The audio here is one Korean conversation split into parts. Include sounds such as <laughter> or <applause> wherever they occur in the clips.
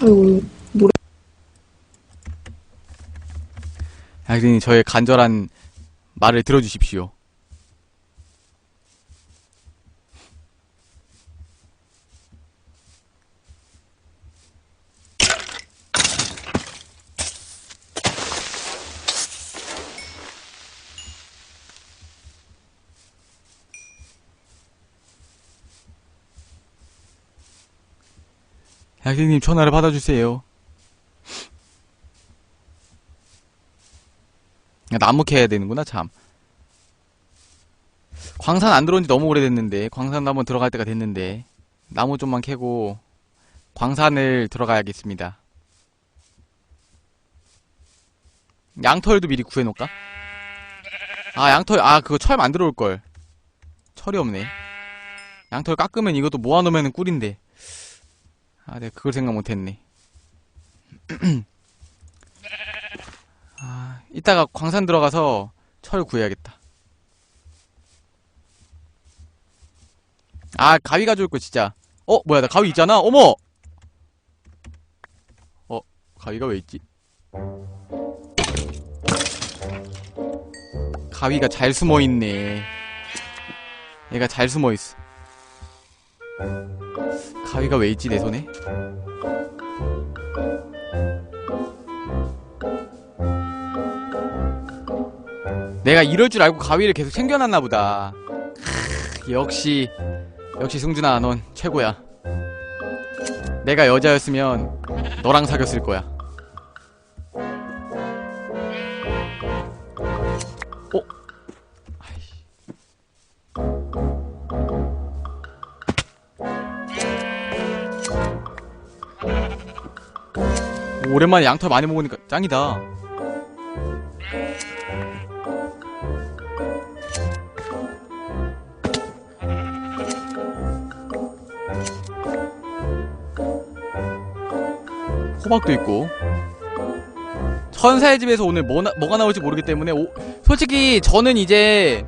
아이고, 노래. 양띵님 저의 간절한 말을 들어주십시오. 양띵님 전화를 받아주세요. 야, 나무 캐야 되는구나, 참. 광산 안 들어온 지 너무 오래됐는데, 광산도 한번 들어갈 때가 됐는데, 나무 좀만 캐고, 광산을 들어가야겠습니다. 양털도 미리 구해놓을까? 아, 양털, 아, 그거 철 만들어 올걸. 철이 없네. 양털 깎으면 이것도 모아놓으면 꿀인데. 아, 내가 그걸 생각 못했네. <clears throat> 아, 이따가 광산 들어가서 철 구해야겠다. 아, 가위 가져올 거 진짜. 어, 뭐야, 나 가위 있잖아. 어머. 어, 가위가 왜 있지? 가위가 잘 숨어 있네. 얘가 잘 숨어 있어. 가위가 왜 있지 내 손에? 내가 이럴 줄 알고 가위를 계속 챙겨놨나 보다. 크, 역시 역시 승준아 넌 최고야. 내가 여자였으면 너랑 사귀었을 거야. 오랜만에 양털 많이 먹으니까 짱이다. 호박도 있고. 천사의 집에서 오늘 뭐 나- 뭐가 나올지 모르기 때문에 오- 솔직히 저는 이제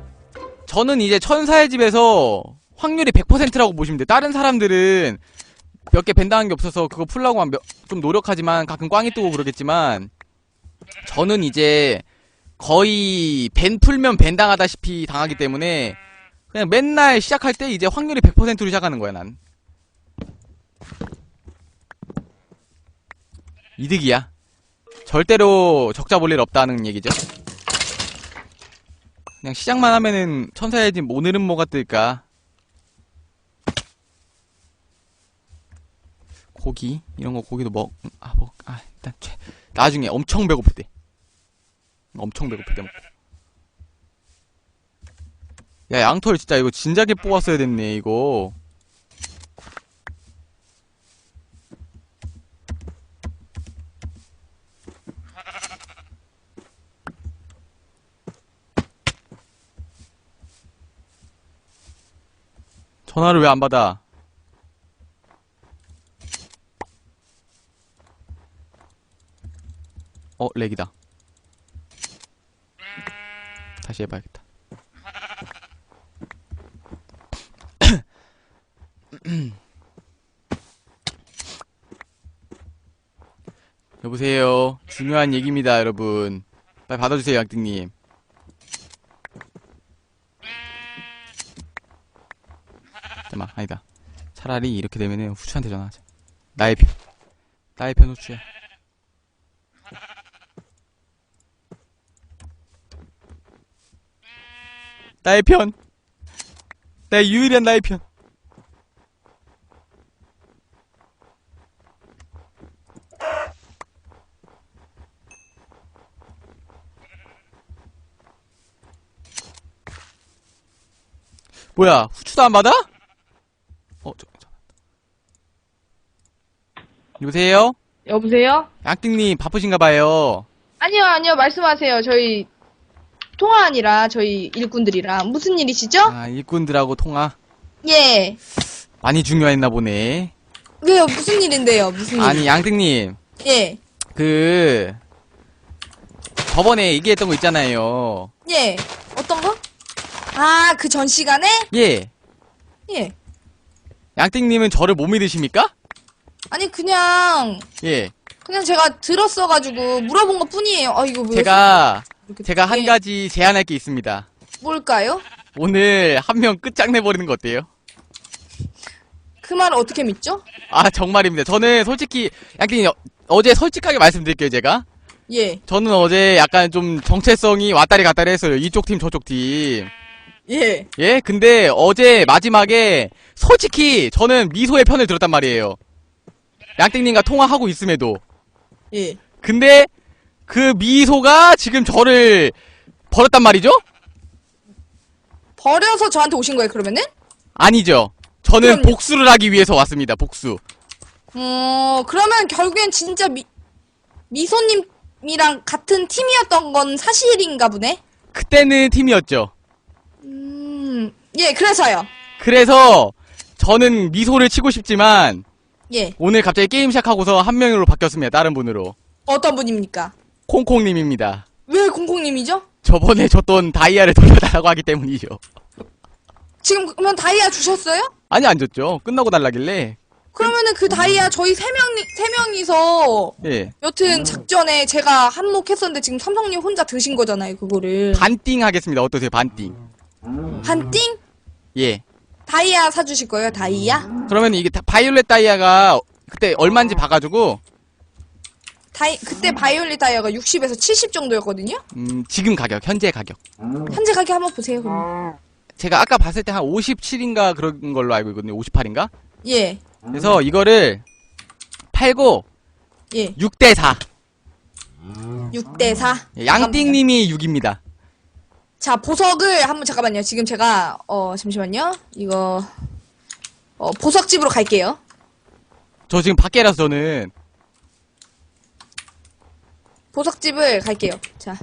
저는 이제 천사의 집에서 확률이 100%라고 보시면 돼요. 다른 사람들은 몇 개 벤당한 게 없어서 그거 풀라고 한 몇- 좀 노력하지만 가끔 꽝이 뜨고 그러겠지만 저는 이제 거의 벤 풀면 벤 당하다시피 당하기 때문에 그냥 맨날 시작할 때 이제 확률이 100%로 시작하는 거야 난. 이득이야. 절대로 적자 볼 일 없다는 얘기죠. 그냥 시작만 하면은 천사의 집 오늘은 뭐가 뜰까? 고기 이런 거 고기도 먹. 아 먹. 아 일단 최. 나중에 엄청 배고플 때. 엄청 배고플 때 먹고. 야 양털 진짜 이거 진작에 뽑았어야 됐네 이거. 전화를 왜 안 받아? 어, 렉이다. 다시 해봐야겠다. <coughs> 여보세요. 중요한 얘기입니다, 여러분. 빨리 받아주세요, 양띵님. 잠깐만, 아니다. 차라리 이렇게 되면은 후추한테 전화하자. 나의 편. 나의 편 후추야. 나의 편. 나의 유일한 나의 편. 뭐야, 후추도 안 받아? 어, 저, 저. 여보세요? 여보세요? 양띵님 바쁘신가 봐요. 아니요, 아니요, 말씀하세요. 저희 통화 아니라 저희 일꾼들이랑 무슨 일이시죠? 아, 일꾼들하고 통화 예. 많이 중요했나 보네. 왜요? 무슨 일인데요? 무슨 일? 아니, 양띵님, 예. 그, 저번에 얘기했던 거 있잖아요. 예. 어떤 거? 아, 그 전 시간에? 예. 예. 양띵님은 저를 못 믿으십니까? 아니 그냥 예. 그냥 제가 들었어가지고 물어본 것 뿐이에요. 아 이거 왜 제가, 제가 한 예, 가지 제안할 게 있습니다. 뭘까요? 오늘 한 명 끝장내버리는 거 어때요? 그 말을 어떻게 믿죠? 아, 정말입니다. 저는 솔직히, 양띵님, 어- 어제 솔직하게 말씀드릴게요, 제가. 예, 저는 어제 약간 좀 정체성이 왔다리 갔다리 했어요. 이쪽 팀, 저쪽 팀. 예. 예? 근데 어제 마지막에 솔직히 저는 미소의 편을 들었단 말이에요. 양띵님과 통화하고 있음에도. 예. 근데 그 미소가 지금 저를 버렸단 말이죠? 버려서 저한테 오신 거예요, 그러면은? 아니죠. 저는 그럼요. 복수를 하기 위해서 왔습니다. 복수. 어, 그러면 결국엔 진짜 미, 미소님이랑 같은 팀이었던 건 사실인가 보네? 그때는 팀이었죠. 음, 예, 그래서요. 그래서 저는 미소를 치고 싶지만 예. 오늘 갑자기 게임 시작하고서 한 명으로 바뀌었습니다. 다른 분으로. 어떤 분입니까? 콩콩님입니다. 왜 공콩님이죠? 저번에 줬던 다이아를 돌려달라고 하기 때문이죠. 지금 그러면 다이아 주셨어요? 아니 안 줬죠. 끝나고 달라길래. 그러면은 그 다이아 저희 세 명이, 세 명이서 예. 여튼 작전에 제가 한몫했었는데 지금 삼성님 혼자 드신 거잖아요, 그거를. 반띵 하겠습니다. 어떠세요? 반띵. 반띵? 예. 다이아 사주실 거예요, 다이아? 그러면 이게 다- 바이올렛 다이아가 그때 얼마인지 봐가지고 다이, 그때 바이올릿 다이아가 60에서 70 정도였거든요? 음, 지금 가격, 현재 가격. 현재 가격 한번 보세요, 그럼. 제가 아까 봤을 때 한 57인가 그런 걸로 알고 있거든요. 58인가? 예, 그래서 이거를 팔고 예. 6대 4. 6대 4. 양띵님이 6입니다. 자, 보석을 한번 잠깐만요. 지금 제가 어 잠시만요. 이거 어 보석집으로 갈게요. 저 지금 밖에라서 저는 보석집을 갈게요. 자.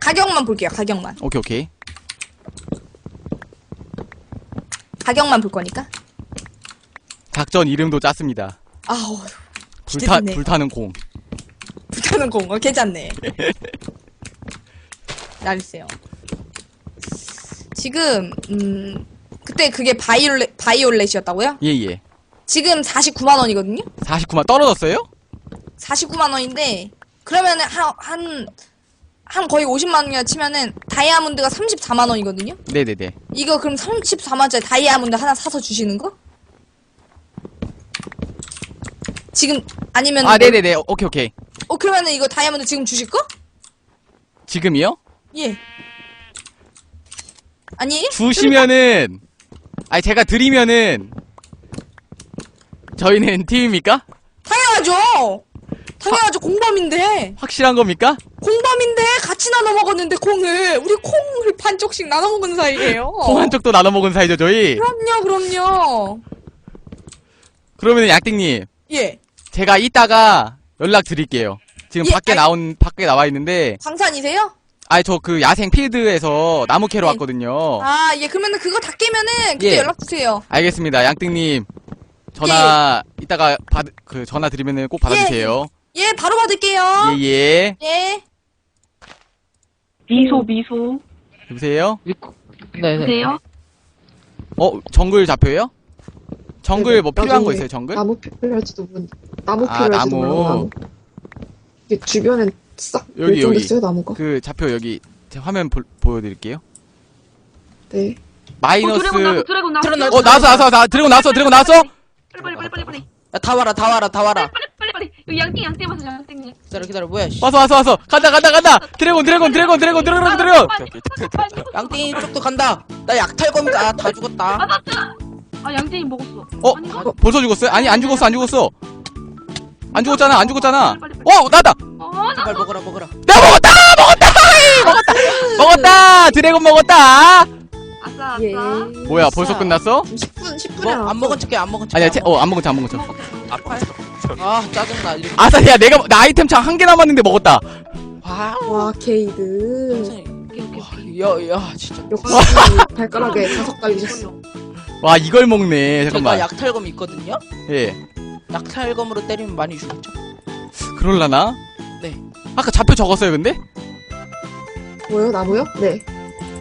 가격만 볼게요. 가격만. 오케이 오케이. 가격만 볼 거니까. 작전 이름도 짰습니다. 아우, 불타 기대되네. 불타는 공. 불타는 공. 어, 괜찮네. <laughs> 나르세요. 지금 음 그때 그게 바이올렛 바이올렛이었다고요? 예 예. 지금 49만 원이거든요. 49만 떨어졌어요? 49만 원인데 그러면은 한 한 한 거의 50만 원이나 치면은 다이아몬드가 34만 원이거든요. 네네네. 이거 그럼 34만 원짜리 다이아몬드 하나 사서 주시는 거? 지금 아니면 아 네네네. 오케이 오케이. 어 그러면은 이거 다이아몬드 지금 주실 거? 지금이요? 예. 아니에요? 주시면은 아니 제가 드리면은 저희는 <laughs> 팀입니까? 당연하죠. 당연하죠. 공범인데 확실한 겁니까? 공범인데 같이 나눠 먹었는데 콩을 우리 콩을 반쪽씩 나눠 먹은 사이예요. <laughs> 콩 한 쪽도 나눠 먹은 사이죠 저희. 그럼요, 그럼요. 그러면은 양띵님 예. 제가 이따가 연락 드릴게요. 지금 예, 밖에 알- 나온 밖에 나와 있는데 광산이세요? 아니 저 그 야생 필드에서 나무 캐러 예. 왔거든요. 아, 예, 그러면은 그거 다 깨면은 그때 어. 예. 연락 주세요. 알겠습니다. 양띵님 전화 이따가 받 그 전화 드리면은 꼭 받아주세요. 예, 바로 받을게요. 예예. 예. 미소 미소 여보세요? 네 네. 보세요. 어 정글 잡혀요? 정글 네네. 뭐 필요한 거 나중에 있어요 정글? 나무 필요할지도 모르 나무 아, 필요할지도 나무. 몰라 나무. 이게 주변엔 싹 여기, 여기. 멸종됐어요 나무가 그 좌표 여기 제 화면 보, 보여드릴게요. 네 마이너스 어, 드래곤 나왔어 드래곤 나왔어. 드래곤 나왔어. 어 나왔어 나왔어 나 드래곤 나왔어 드래곤 나왔어 빨리 빨리 빨리 빨리 빨리 야, 다 와라, 다 와라, 다 와라. 빨리 여기 양띵 양띵 와서 양띵님. 기다려, 기다려, 뭐야, 씨. 왔어 왔어 왔어 간다 간다 간다 드래곤 드래곤 드래곤 드래곤 드래곤 드래곤 양띵 이 쪽도 간다. 나 약탈검이다. 다 죽었다. 맞았다. 아 양띵이 먹었어. 어 아닌가? 어, 벌써 죽었어요? 아니 안 죽었어 안 죽었어 안 죽었잖아 안 죽었잖아. 어 나다 어, 나 제발 먹어라, 먹어라. 내가 먹었다 먹었다 먹었다 먹었다 드래곤 먹었다 아싸 예. 아싸. 뭐야 벌써 끝났어? 지금 10분 10분에 뭐, 안 먹은 척해, 안 먹은 척. 아니야 채, 어 안 먹었지 안 먹었지 아파. 아, 짜증나. 이렇게. 아싸 야 내가 나 아이템 창 한 개 남았는데 먹었다 와, 와 게이드 괜찮아. 오케이 오케이 오케이. 야, 야, 진짜. 역시 <laughs> 발가락에 자석 달리셨어 와 이걸 먹네 제가 잠깐만 약탈검 있거든요? 예 약탈검으로 때리면 많이 죽었죠? 그럴라나? 네. 아까 좌표 적었어요 근데? 뭐요 나무요? 네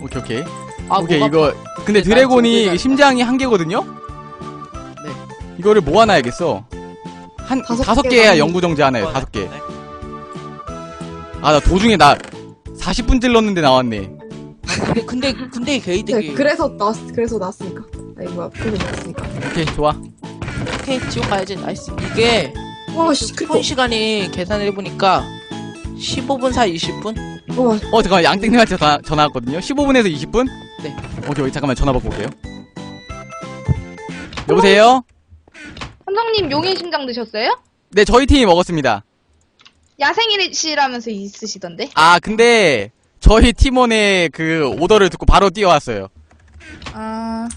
오케이 오케이 아, 오케이 뭐가 이거 근데 네, 난 드래곤이 정글 심장이 한 개거든요? 네. 이거를 모아놔야겠어. 한 다섯 다섯 개 개야. 영구정지 하나요. 어, 다섯 개. 네. 아나 도중에 나 40분 찔렀는데 나왔네. 근데 근데 근데 네, 게이득이 그래서 나왔, 그래서 나왔으니까. 아니, 뭐야, 그래서 나왔으니까. 오케이 좋아. 오케이 지옥 가야지 나이스 이게 와, 씨, 그, 폰 시간이 계산을 해보니까 15분 사 20분? 와, 어 잠깐만 양땡님한테 전화, 전화 왔거든요. 15분에서 20분? 네. 오케이 오케이, 잠깐만 전화 바꿔볼게요. 여보세요? 삼성님 용의 심장 드셨어요? 네 저희 팀이 먹었습니다. 야생이시라면서 있으시던데? 아 근데 저희 팀원의 그 오더를 듣고 바로 뛰어왔어요. 아,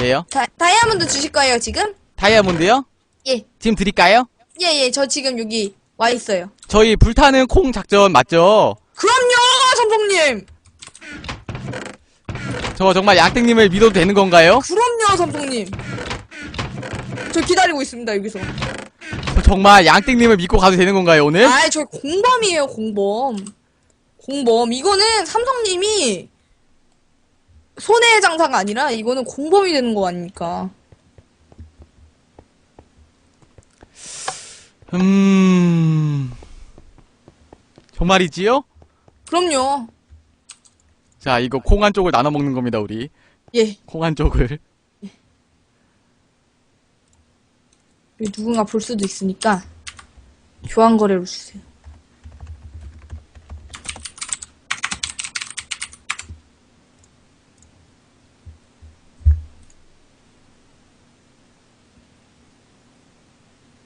예요? 다, 다이아몬드 주실 거예요, 지금? 다이아몬드요? 예. 지금 드릴까요? 예, 예, 저 지금 여기 와 있어요. 저희 불타는 콩 작전 맞죠? 그럼요, 삼성님! 저 정말 양땡님을 믿어도 되는 건가요? 그럼요, 삼성님! 저 기다리고 있습니다, 여기서. 저 정말 양땡님을 믿고 가도 되는 건가요 오늘? 아이, 저 공범이에요, 공범. 공범. 이거는 삼성님이 손해 장사가 아니라 이거는 공범이 되는 거 아닙니까? 음... 정말이지요? 그럼요. 자 이거 콩 한 쪽을 나눠 먹는 겁니다 우리. 예. 콩 한 쪽을. 여기 누군가 볼 수도 있으니까 교환 거래로 주세요.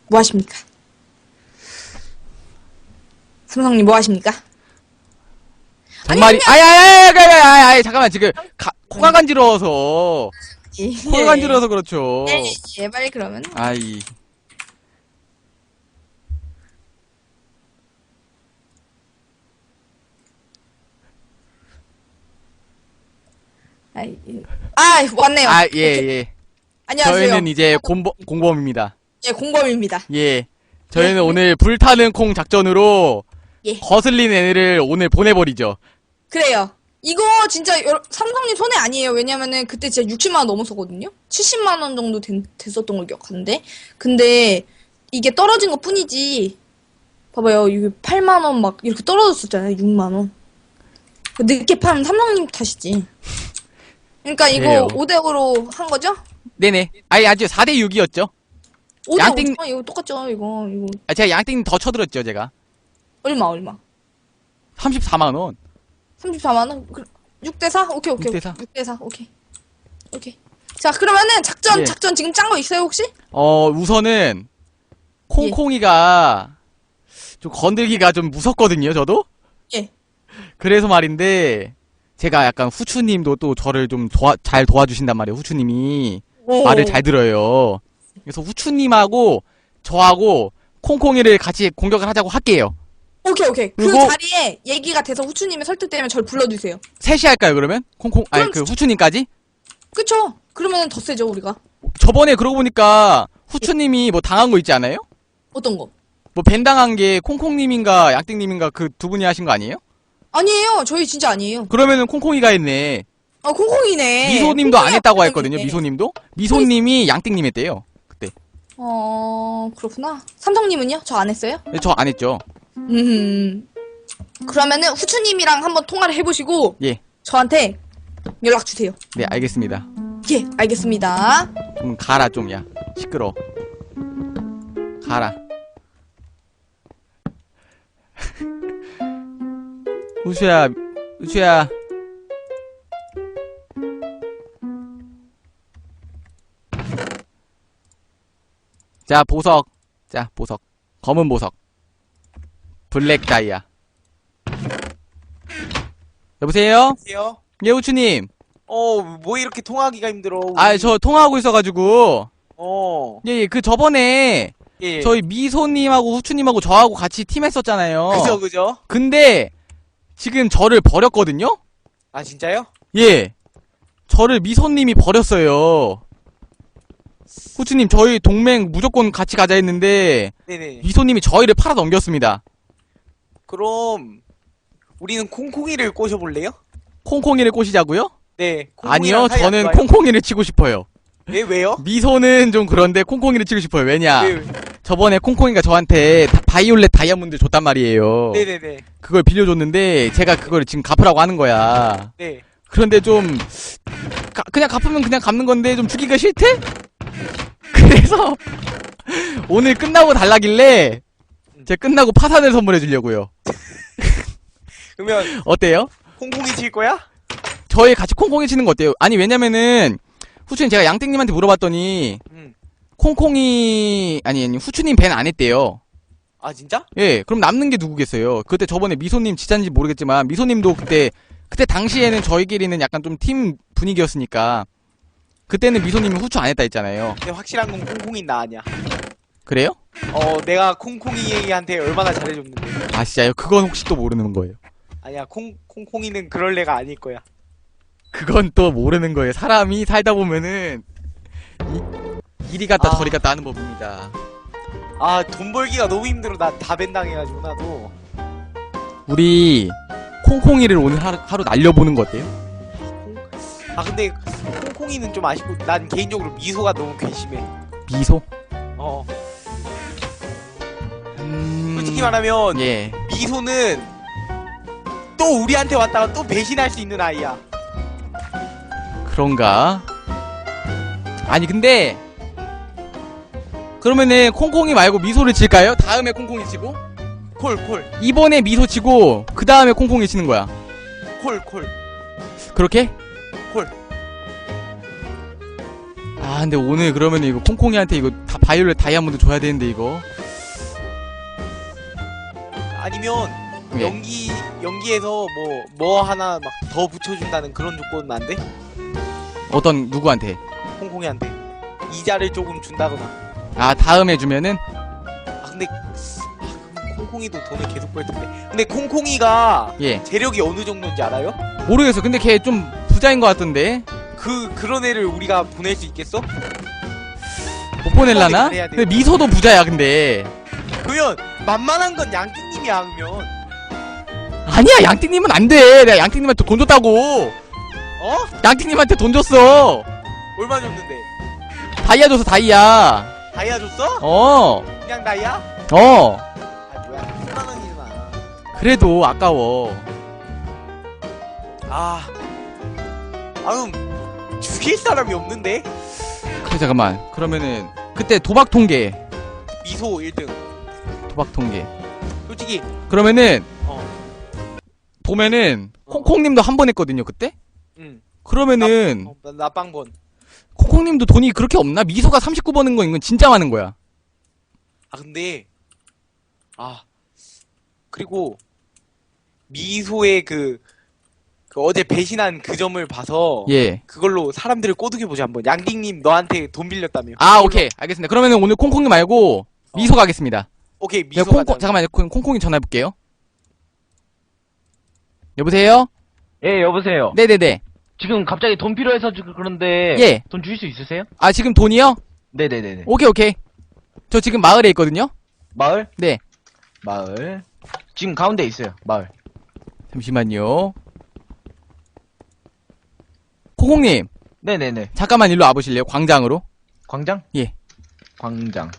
뭐 하십니까? 삼성님 뭐 하십니까? 정말이 아야야야야야야 잠깐만 지금 가, 코가 간지러워서 예. 코가 간지러워서 그렇죠. 예, 예, 빨리 그러면. 아이 아이, 예. 아, 왔네요. 아 예 예. 안녕하세요. 저희는 이제 공범 공범입니다. 예, 공범입니다. 예. 저희는 오늘 불타는 콩 작전으로 예. 거슬린 애를 오늘 보내버리죠. 그래요. 이거 진짜 여러- 삼성님 손해 아니에요. 왜냐면은 그때 진짜 60만 원 넘었었거든요. 70만 원 정도 된- 됐었던 걸 기억하는데. 근데 이게 떨어진 것 뿐이지. 봐봐요. 이게 8만 원 막 이렇게 떨어졌었잖아요. 6만 원. 그 늦게 파면 삼성님 탓이지. 그러니까 이거 그래요. 5대5로 한 거죠? 네네. 아니 아주 4대 6이었죠. 5대5. 양띵- 아, 이거 똑같죠. 이거 이거 아, 제가 양땡님 더 쳐들었죠 제가. 얼마 얼마? 34만 원. 34만 원? 6대 4? 오케이, 오케이. 6대 4. 6대 4. 오케이. 오케이. 자, 그러면은 작전 예. 작전 지금 짠 거 있어요, 혹시? 어 우선은 콩콩이가 좀 건들기가 좀 무섭거든요 저도. 예. 그래서 말인데 제가 약간 후추님도 또 저를 좀 도와, 잘 도와주신단 말이에요. 후추님이 말을 잘 들어요. 그래서 후추님하고 저하고 콩콩이를 같이 공격을 하자고 할게요. 오케이, 오케이. 그 그리고- 자리에 얘기가 돼서 후추님이 설득되면 절 불러주세요. 셋이 할까요 그러면? 콩콩 아니 그럼 그 후추님까지? 그쵸? 그러면은 더 세죠, 우리가. 저번에 그러고 보니까 후추님이 뭐 당한 거 있지 않아요? 어떤 거? 뭐 벤 당한 게 콩콩님인가 양띵님인가 그 두 분이 하신 거 아니에요? 아니에요. 저희 진짜 아니에요. 그러면은 콩콩이가 했네. 아, 콩콩이네. 미소님도 안 콩콩이가 했다고 콩콩이네. 했거든요. 미소님도 미소님이 양띵님 했대요. 그때 어, 그렇구나. 삼성님은요? 저 안 했어요? 저안 했죠. 음. 그러면은 후추님이랑 한번 통화를 해보시고 예, 저한테 연락 주세요. 네 알겠습니다. 예, 알겠습니다. 좀 가라 좀 야 시끄러. 가라. 우수야, 우수야. 자 보석, 자 보석, 검은 보석, 블랙 다이아. 여보세요? 안녕하세요. 예 우추님. 어, 뭐 이렇게 통화하기가 힘들어. 우리. 아 저 통화하고 있어가지고. 어. 예, 예, 그 저번에 예. 저희 미소님하고 후추님하고 저하고 같이 팀 했었잖아요. 그죠, 그죠? 근데 지금 저를 버렸거든요? 아, 진짜요? 예. 저를 미소님이 버렸어요. 후추님, 저희 동맹 무조건 같이 가자 했는데 네네. 미소님이 저희를 팔아 넘겼습니다. 그럼, 우리는 콩콩이를 꼬셔볼래요? 콩콩이를 꼬시자고요? 네. 아니요, 저는? 콩콩이를 치고 싶어요. 왜 왜요? 미소는 좀 그런데 콩콩이를 치고 싶어요. 왜냐? 왜, 왜? 저번에 콩콩이가 저한테 다- 바이올렛 다이아몬드 줬단 말이에요. 네네네. 그걸 빌려줬는데 제가 그걸 지금 갚으라고 하는 거야. 네. 그런데 좀 가- 그냥 갚으면 그냥 갚는 건데 좀 주기가 싫대? 그래서 <laughs> 오늘 끝나고 달라길래 제가 끝나고 파산을 선물해 주려고요. <laughs> 그러면 어때요? 콩콩이 칠 거야? 저희 같이 콩콩이 치는 거 어때요? 아니 왜냐면은 후추님 제가 양땡님한테 물어봤더니 응. 콩콩이 아니 아니 후추님 밴 안 했대요. 아 진짜? 예, 그럼 남는 게 누구겠어요? 그때 저번에 미소님 지짠지 모르겠지만 미소님도 그때 그때 당시에는 저희끼리는 약간 좀 팀 분위기였으니까 그때는 미소님이 후추 안 했다 했잖아요. 근데 확실한 건 콩콩이 나 아니야. 그래요? 어 내가 콩콩이한테 얼마나 잘해줬는데. 아 진짜요? 그건 혹시 또 모르는 거예요. 아니야 콩 콩콩이는 그럴 애가 아닐 거야. 그건 또 모르는 거예요. 사람이 살다 보면은 이, 이리 갔다 아. 저리 갔다 하는 법입니다. 아 돈 벌기가 너무 힘들어. 나 다벤 당해가지고 나도. 우리 콩콩이를 오늘 하루, 하루 날려보는 거 어때요? 아 근데 콩콩이는 좀 아쉽고 난 개인적으로 미소가 너무 괘씸해. 미소? 어 음... 솔직히 말하면 예. 미소는 또 우리한테 왔다가 또 배신할 수 있는 아이야. 그런가? 아니 근데 그러면은 콩콩이 말고 미소를 칠까요? 다음에 콩콩이 치고 콜 콜 이번에 미소 치고 그 다음에 콩콩이 치는 거야. 콜 콜. 그렇게? 콜. 아 근데 오늘 그러면 이거 콩콩이한테 이거 다 바이올렛 다이아몬드 줘야 되는데 이거 아니면 예. 연기 연기에서 뭐 뭐 하나 막 더 붙여준다는 그런 조건은 안 돼? 어떤 누구한테? 콩콩이한테 이자를 조금 준다거나. 아 다음에 주면은 아 근데 아, 콩콩이도 돈을 계속 벌 텐데. 근데 콩콩이가 예 재력이 어느 정도인지 알아요? 모르겠어. 근데 걔 좀 부자인 것 같던데 그 그런 애를 우리가 보낼 수 있겠어? 못 보낼라나? 돼요. 근데 미소도 부자야 근데 그러면 만만한 건 양띵님이야 그러면. 아니야 양띵님은 안 돼. 내가 양띵님한테 돈 줬다고. 어? 양띵님한테 돈 줬어. 얼마 줬는데? 다이아 줘서 다이아. 다이아 줬어? 어. 그냥 다이아? 어. 아 뭐야 10만 원이잖아. 그래도 아까워. 아. 아음 죽일 사람이 없는데? 그래 잠깐만. 그러면은 그때 도박 통계. 미소 1등. 도박 통계. 솔직히 그러면은 어. 보면은 어. 콩콩님도 한 번 했거든요 그때. 응. 그러면은 어, 나- 나빵번. 콩콩님도 돈이 그렇게 없나? 미소가 39번인 거 이건 진짜 많은 거야. 아 근데 아 그리고 미소의 그, 그 어제 배신한 그 점을 봐서 예. 그걸로 사람들을 꼬드겨 보자 한번. 양띵님 너한테 돈 빌렸다며. 아 오케이 알겠습니다. 그러면은 오늘 콩콩님 말고 미소 가겠습니다. 오케이 네, 미소 콩콩 가자. 잠깐만요. 콩- 콩콩이 전화 해볼게요. 여보세요? 예, 여보세요. 네네네. 지금 갑자기 돈 필요해서 주- 그런데 예. 돈 주실 수 있으세요? 아 지금 돈이요? 네네네네. 오케이 오케이. 저 지금 마을에 있거든요. 마을? 네. 마을. 지금 가운데 있어요. 마을. 잠시만요. 콩콩님 네네네. 잠깐만 일로 와보실래요? 광장으로. 광장? 예. 광장.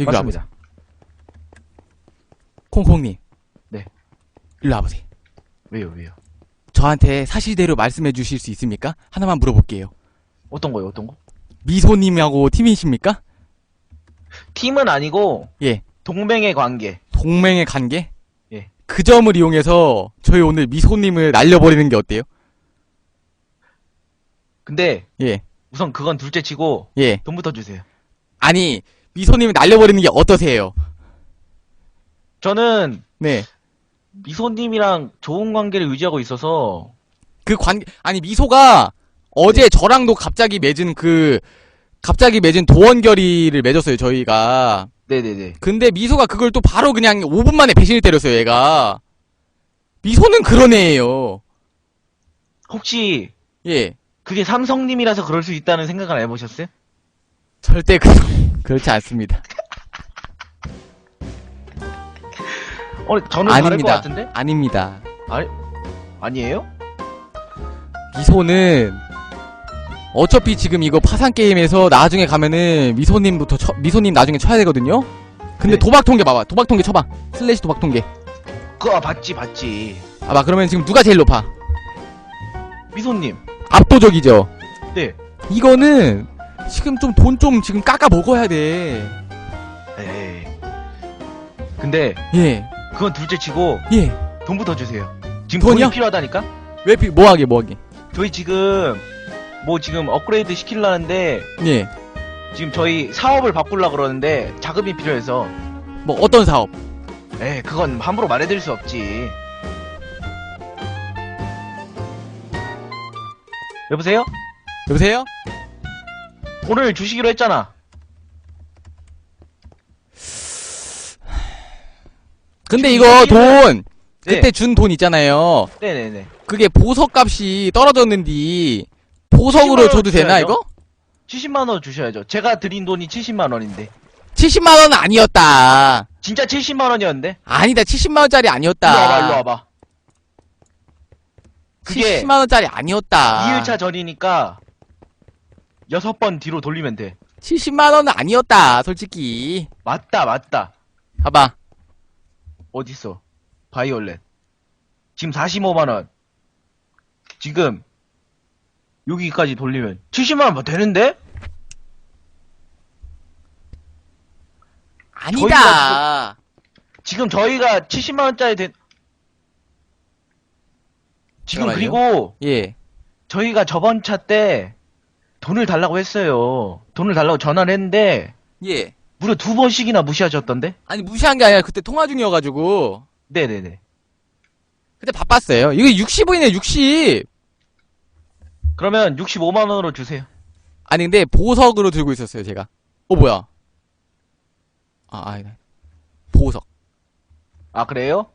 여기로 와보세요. 맞습니다. 콩콩님. 네. 일로 와보세요. 왜요, 왜요? 저한테 사실대로 말씀해 주실 수 있습니까? 하나만 물어볼게요. 어떤 거요, 어떤 거? 미소님하고 팀이십니까? 팀은 아니고, 예. 동맹의 관계. 동맹의 관계? 예. 그 점을 이용해서 저희 오늘 미소님을 날려버리는 게 어때요? 근데, 예. 우선 그건 둘째 치고, 예. 돈부터 주세요. 아니, 미소님을 날려버리는 게 어떠세요? 저는, 네. 미소님이랑 좋은 관계를 유지하고 있어서, 그 관계, 아니, 미소가 어제 저랑도 갑자기 맺은 그, 갑자기 맺은 도원결의를 맺었어요, 저희가. 네네네. 근데 미소가 그걸 또 바로 그냥 5분 만에 배신을 때렸어요, 얘가. 미소는 그런 애예요. 혹시, 예. 그게 삼성님이라서 그럴 수 있다는 생각을 안 해보셨어요? 절대 그, 그렇지 않습니다. 어, 저는 다를 것 아닙니다. 같은데? 아닙니다. 아니, 아니에요? 미소는 어차피 지금 이거 파산 게임에서 나중에 가면은 미소님부터 쳐, 미소님 나중에 쳐야 되거든요. 근데 네. 도박 통계 봐봐. 도박 통계 쳐봐. 슬래시 도박 통계. 그거 봤지 봤지. 봐봐. 그러면 지금 누가 제일 높아? 미소님. 압도적이죠. 네. 이거는 지금 좀 돈 좀 지금 깎아 먹어야 돼. 에이. 근데 예. 그건 둘째치고 예. 돈부터 주세요. 지금 돈이요? 돈이 필요하다니까. 왜 비, 뭐하게 뭐하게. 저희 지금 뭐 지금 업그레이드 시키려는데 예. 지금 저희 사업을 바꾸려 그러는데 자금이 필요해서 뭐 어떤 사업? 에이 그건 함부로 말해드릴 수 없지. 여보세요? 여보세요? 오늘 주시기로 했잖아. 근데 이거 돈 네. 그때 준 돈 있잖아요. 네네네. 그게 보석 값이 떨어졌는데 보석으로 10만 원 줘도 되나 줘야죠. 이거? 70만 원 주셔야죠. 제가 드린 돈이 70만 원인데. 70만 원은 아니었다. 진짜 70만 원이었는데? 아니다. 70만 원짜리 아니었다. 일로 와봐. 그게 70만 원짜리 아니었다. 2일차 전이니까 6번 뒤로 돌리면 돼. 70만 원은 아니었다. 솔직히. 맞다, 맞다. 봐봐. 어딨어? 바이올렛. 지금 45만 원. 지금 여기까지 돌리면 70만 원뭐 되는데? 아니다. 지금 저희가 70만 원짜리 된 지금 잠깐만요. 그리고 예. 저희가 저번 차 때 돈을 달라고 했어요. 돈을 달라고 전화를 했는데 예. 무려 두 번씩이나 무시하셨던데? 아니 무시한 게 아니라 그때 통화 중이어가지고 네네네. 그때 바빴어요. 이거 60원이네 60. 그러면 65만 원으로 주세요. 아니 근데 보석으로 들고 있었어요 제가. 어 뭐야? 아 아니다. 보석. 아 그래요?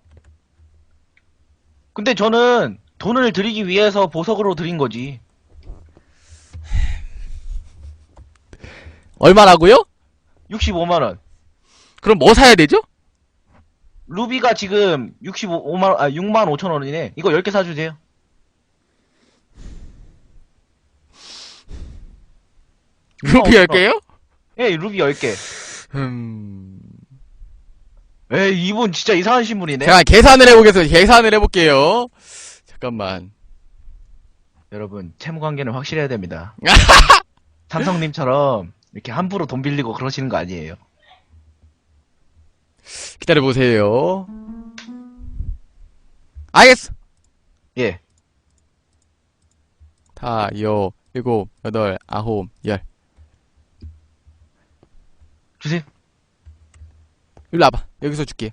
근데 저는 돈을 드리기 위해서 보석으로 드린 거지. 얼마라고요? 65만 원. 그럼 뭐 사야 되죠? 루비가 지금 65만 원, 아 6만 5천 원이네. 이거 10개 사주세요. 어, 10개요? 예, 루비 10개. 음... 에이, 이분 진짜 이상한 신분이네. 제가 계산을 해보겠습니다. 계산을 해볼게요. 잠깐만. 여러분, 채무 관계는 확실해야 됩니다. <laughs> 삼성님처럼 이렇게 함부로 돈 빌리고 그러시는 거 아니에요. 기다려보세요. 알겠어. 예. 다, 여, 일곱, 여덟, 아홉, 열. 주세요. 일로 와봐. 여기서 줄게.